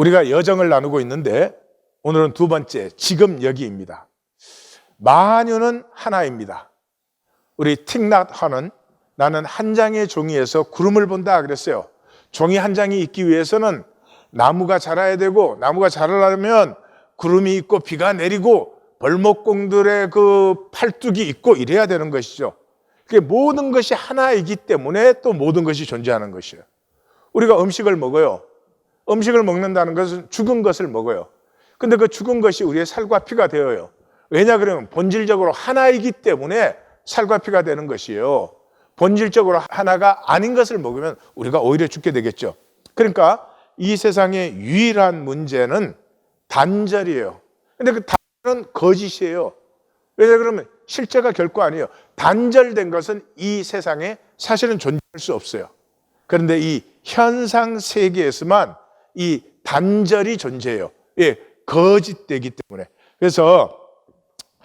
우리가 여정을 나누고 있는데 오늘은 두 번째 지금 여기입니다. 만유는 하나입니다. 우리 틱낫하는 나는 한 장의 종이에서 구름을 본다 그랬어요. 종이 한 장이 있기 위해서는 나무가 자라야 되고 나무가 자라려면 구름이 있고 비가 내리고 벌목공들의 그 팔뚝이 있고 이래야 되는 것이죠. 그게 모든 것이 하나이기 때문에 또 모든 것이 존재하는 것이에요. 우리가 음식을 먹어요. 음식을 먹는다는 것은 죽은 것을 먹어요. 근데 그 죽은 것이 우리의 살과 피가 되어요. 왜냐 그러면 본질적으로 하나이기 때문에 살과 피가 되는 것이에요. 본질적으로 하나가 아닌 것을 먹으면 우리가 오히려 죽게 되겠죠. 그러니까 이 세상의 유일한 문제는 단절이에요. 근데 그 단절은 거짓이에요. 왜냐 그러면 실제가 결코 아니에요. 단절된 것은 이 세상에 사실은 존재할 수 없어요. 그런데 이 현상 세계에서만 이 단절이 존재해요. 예, 거짓되기 때문에. 그래서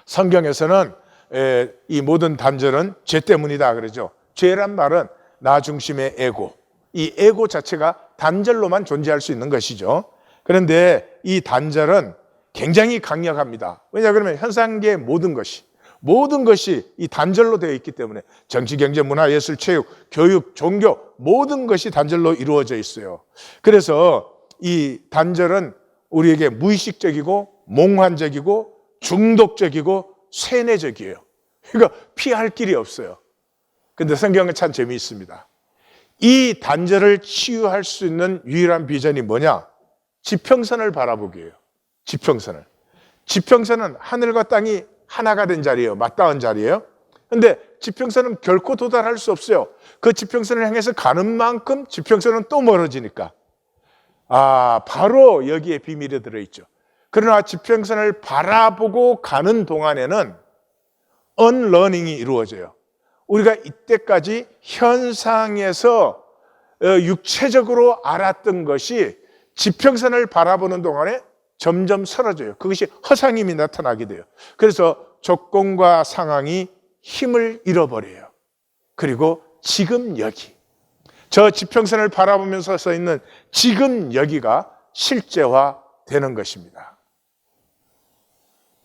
성경에서는 에, 이 모든 단절은 죄 때문이다 그러죠. 죄란 말은 나 중심의 에고. 이 에고 자체가 단절로만 존재할 수 있는 것이죠. 그런데 이 단절은 굉장히 강력합니다. 왜냐 그러면 현상계의 모든 것이 모든 것이 이 단절로 되어 있기 때문에 정치, 경제, 문화, 예술, 체육, 교육, 종교 모든 것이 단절로 이루어져 있어요. 그래서 이 단절은 우리에게 무의식적이고 몽환적이고 중독적이고 세뇌적이에요. 그러니까 피할 길이 없어요. 근데 성경은 참 재미있습니다. 이 단절을 치유할 수 있는 유일한 비전이 뭐냐? 지평선을 바라보기예요. 지평선을. 지평선은 하늘과 땅이 하나가 된 자리예요. 맞닿은 자리예요. 근데 지평선은 결코 도달할 수 없어요. 그 지평선을 향해서 가는 만큼 지평선은 또 멀어지니까. 아, 바로 여기에 비밀이 들어있죠. 그러나 지평선을 바라보고 가는 동안에는 언러닝이 이루어져요. 우리가 이때까지 현상에서 어, 육체적으로 알았던 것이 지평선을 바라보는 동안에 점점 사라져요. 그것이 허상임이 나타나게 돼요. 그래서 조건과 상황이 힘을 잃어버려요. 그리고 지금 여기. 저 지평선을 바라보면서 서 있는 지금 여기가 실제화 되는 것입니다.